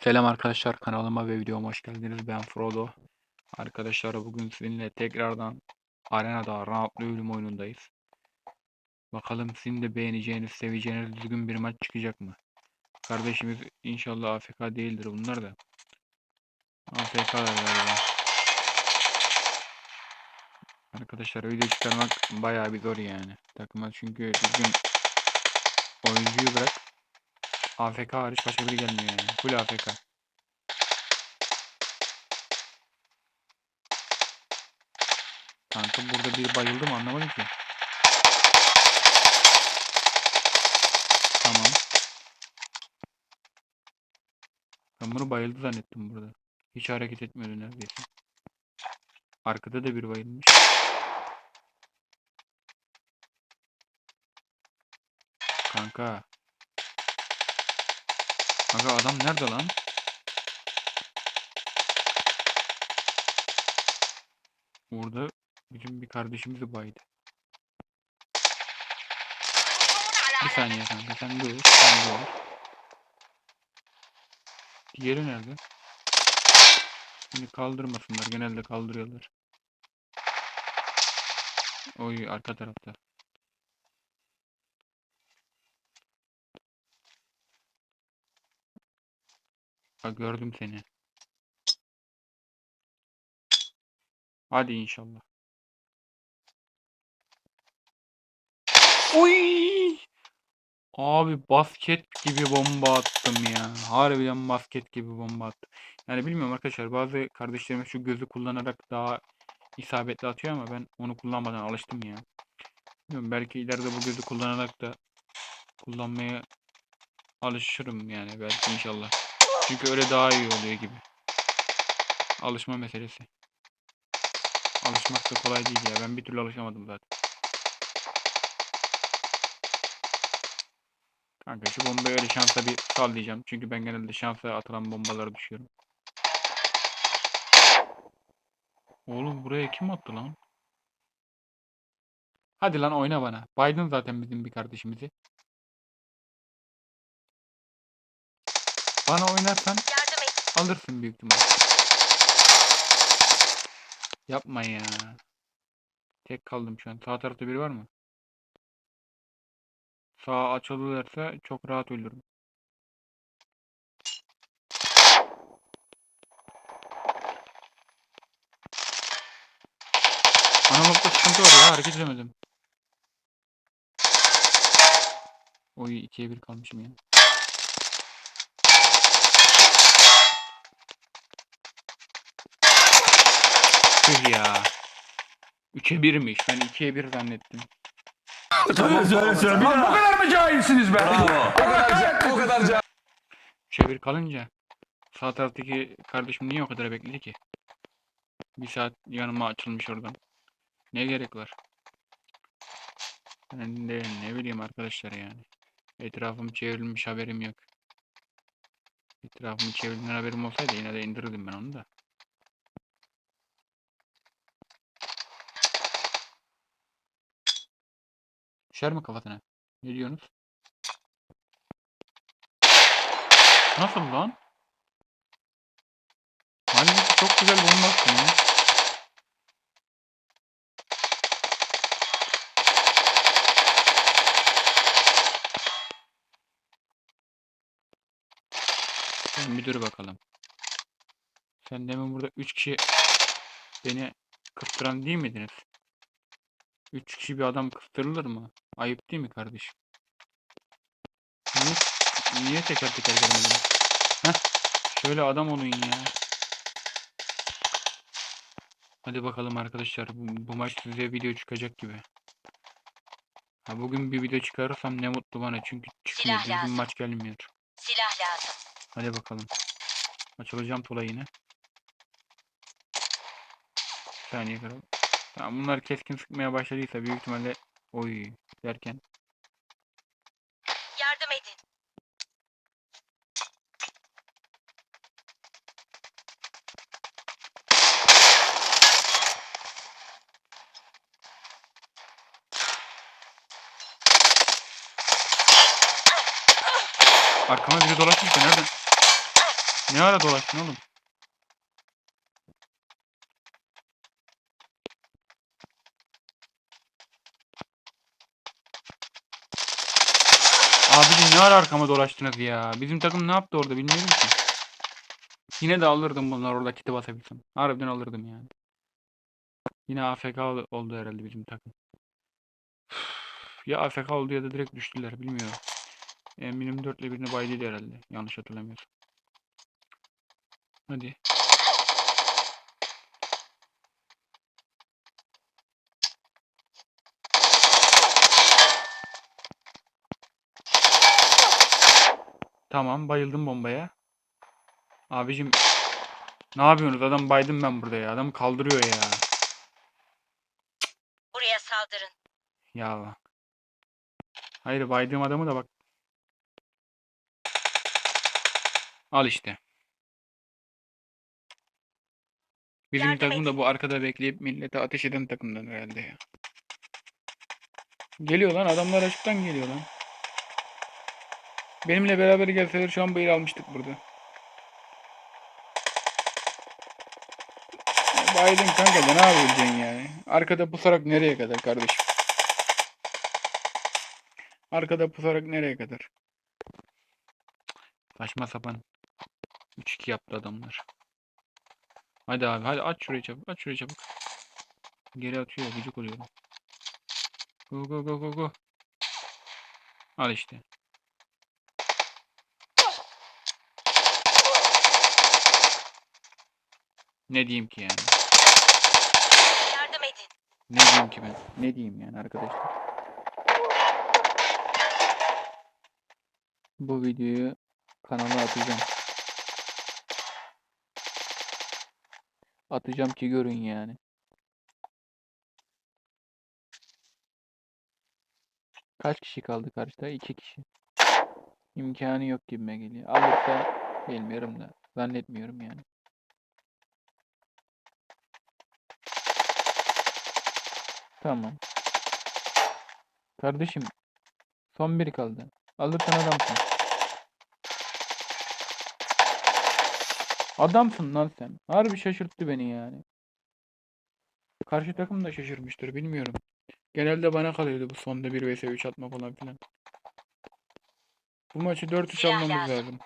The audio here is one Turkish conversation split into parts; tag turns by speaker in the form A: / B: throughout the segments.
A: Selam arkadaşlar kanalıma ve videoma hoş geldiniz. Ben Frodo. Arkadaşlar bugün sizinle tekrardan arenada roundlu ölüm oyunundayız. Bakalım sizin de beğeneceğiniz, seveceğiniz düzgün bir maç çıkacak mı? Kardeşimiz inşallah AFK değildir bunlar da. AFK'lar galiba. Arkadaşlar video çıkarmak bayağı bir zor yani. Takıma çünkü düzgün oyuncuyu. AFK hariç başka biri gelmiyor yani. Full AFK. Kanka burada bir bayıldı mı anlamadım ki. Tamam. Ben bunu bayıldı zannettim burada. Hiç hareket etmiyordu neredeyse. Arkada da bir bayılmış. Kanka. Kanka adam nerede lan? Burada bizim bir kardeşimiz baydı. Bir saniye kanka sen dur. Sen dur. Diğeri nerede? Şimdi kaldırmasınlar. Genelde kaldırıyorlar. Oy arka tarafta. Bak gördüm seni. Hadi inşallah. Oy! Abi basket gibi bomba attım ya. Harbiden basket gibi bomba attım. Yani bilmiyorum arkadaşlar bazı kardeşlerime şu gözü kullanarak daha isabetli atıyor ama ben onu kullanmadan alıştım ya. Bilmiyorum belki ileride bu gözü kullanarak da kullanmaya alışırım yani belki inşallah. Çünkü öyle daha iyi oluyor gibi. Alışma meselesi. Alışmak da kolay değil ya. Ben bir türlü alışamadım zaten. Kanka şu bombayı öyle şansa bir sallayacağım. Çünkü ben genelde şansa atılan bombalara düşüyorum. Oğlum buraya kim attı lan? Hadi lan oyna bana. Biden zaten bizim bir kardeşimizi. Bana oynarsan alırsın büyük ihtimal. Yapma ya. Tek kaldım şu an. Sağ tarafta biri var mı? Sağ açılırsa çok rahat ölürüm. Analogda sıkıntı var ya hareket edemedim. Oy ikiye bir kalmışım ya. Tüh ya. 3'e 1'miş. Ben 2'ye 1 zannettim.
B: Söyle söyle söyle. Bir
C: bu kadar mı cahilsiniz be?
B: Bravo.
C: O kadar, ca- o kadar cahil.
A: 3'e 1 kalınca sağ taraftaki kardeşim niye o kadar bekledi ki? Bir saat yanıma açılmış oradan. Ne gerek var? Ben de ne bileyim arkadaşlar yani. Etrafım çevrilmiş haberim yok. Etrafımı çevrildiğinden haberim olsaydı yine de indirirdim ben onu da. Düşer mi kafasına? Ne diyorsunuz? Nasıl lan? Halbuki çok güzel bomba attın ya. Bir dur bakalım. Sen demin burada 3 kişi beni kıstıran değil miydiniz? 3 kişi bir adam kıstırılır mı? Ayıp değil mi kardeşim? Niye, niye teker teker gelmediniz? Heh, şöyle adam olun ya. Hadi bakalım arkadaşlar. Bu, bu maç size video çıkacak gibi. Ha, bugün bir video çıkarırsam ne mutlu bana çünkü çıkmıyor.
D: Silah lazım.
A: maç gelmiyor.
D: Silah lazım.
A: Hadi bakalım. Açılacağım Tula yine. Bir saniye kadar. Tamam bunlar keskin sıkmaya başladıysa büyük ihtimalle oy derken
D: Yardım edin.
A: arkama biri dolaşmıştı nereden? Ne ara dolaştın oğlum? Abicim ne ara arkama dolaştınız ya? Bizim takım ne yaptı orada bilmiyorum ki. Yine de alırdım bunlar orada kiti basabilsem. Harbiden alırdım yani. Yine AFK ol- oldu herhalde bizim takım. Ya AFK oldu ya da direkt düştüler bilmiyorum. Eminim 4 ile birini baydıydı herhalde. Yanlış hatırlamıyorsam. Hadi. Tamam bayıldım bombaya. Abicim ne yapıyorsunuz? Adam baydım ben burada ya. Adam kaldırıyor ya.
D: Buraya saldırın.
A: Ya. Hayır baydığım adamı da bak. Al işte. Bizim
D: Yardım
A: takım da bu arkada bekleyip millete ateş eden takımdan herhalde ya. Geliyor lan adamlar açıktan geliyor lan. Benimle beraber gelseler şu an bayır almıştık burada. Biden kanka da ne yapabileceksin yani? Arkada pusarak nereye kadar kardeşim? Arkada pusarak nereye kadar? Saçma sapan. 3-2 yaptı adamlar. Hadi abi hadi aç şurayı çabuk aç şurayı çabuk. Geri atıyor gıcık oluyorum. Go go go go go. Al işte. Ne diyeyim ki yani?
D: Yardım edin.
A: Ne diyeyim ki ben? Ne diyeyim yani arkadaşlar? Bu videoyu kanala atacağım. Atacağım ki görün yani. Kaç kişi kaldı karşıda? İki kişi. İmkanı yok gibime geliyor. Alırsa bilmiyorum da. Zannetmiyorum yani. Tamam. Kardeşim son biri kaldı. Alırsan adamsın. Adamsın lan sen. Harbi şaşırttı beni yani. Karşı takım da şaşırmıştır bilmiyorum. Genelde bana kalıyordu bu sonda 1 vs 3 atma falan filan. Bu maçı 4-3
D: Silah
A: almamız
D: lazım.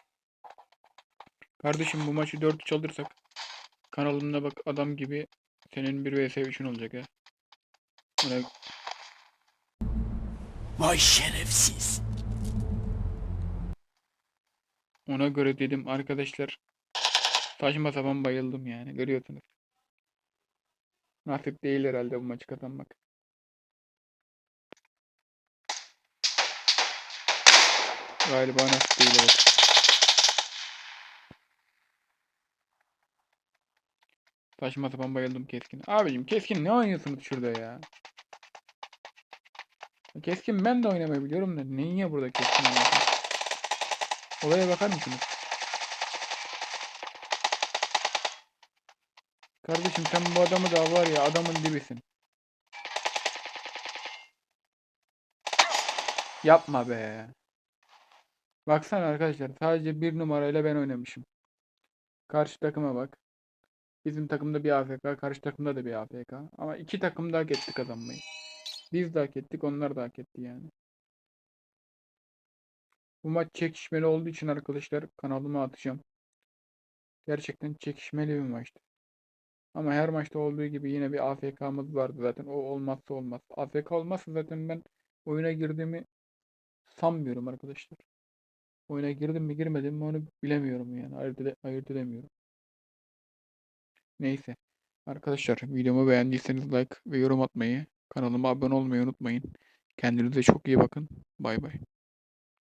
A: Kardeşim bu maçı 4-3 alırsak kanalımda bak adam gibi senin 1 vs 3'ün olacak ha.
B: Vay şerefsiz.
A: Ona göre dedim arkadaşlar saçma sapan bayıldım yani görüyorsunuz. Nasip değil herhalde bu maçı kazanmak. Galiba nasip değil evet. Saçma sapan bayıldım keskin. Abicim keskin ne oynuyorsunuz şurada ya? Keskin ben de oynamayı biliyorum da niye burada keskin oynuyorsunuz? Olaya bakar mısınız? Kardeşim sen bu adamı da var ya adamın dibisin. Yapma be. Baksana arkadaşlar sadece bir numarayla ben oynamışım. Karşı takıma bak. Bizim takımda bir AFK, karşı takımda da bir AFK. Ama iki takım da hak etti kazanmayı. Biz de hak ettik, onlar da hak etti yani. Bu maç çekişmeli olduğu için arkadaşlar kanalıma atacağım. Gerçekten çekişmeli bir maçtı. Ama her maçta olduğu gibi yine bir AFK'mız vardı zaten. O olmazsa olmaz. AFK olmazsa zaten ben oyuna girdiğimi sanmıyorum arkadaşlar. Oyuna girdim mi girmedim mi onu bilemiyorum yani. Ayırt, ede- ayırt edemiyorum. Neyse. Arkadaşlar videomu beğendiyseniz like ve yorum atmayı, kanalıma abone olmayı unutmayın. Kendinize çok iyi bakın. Bay bay.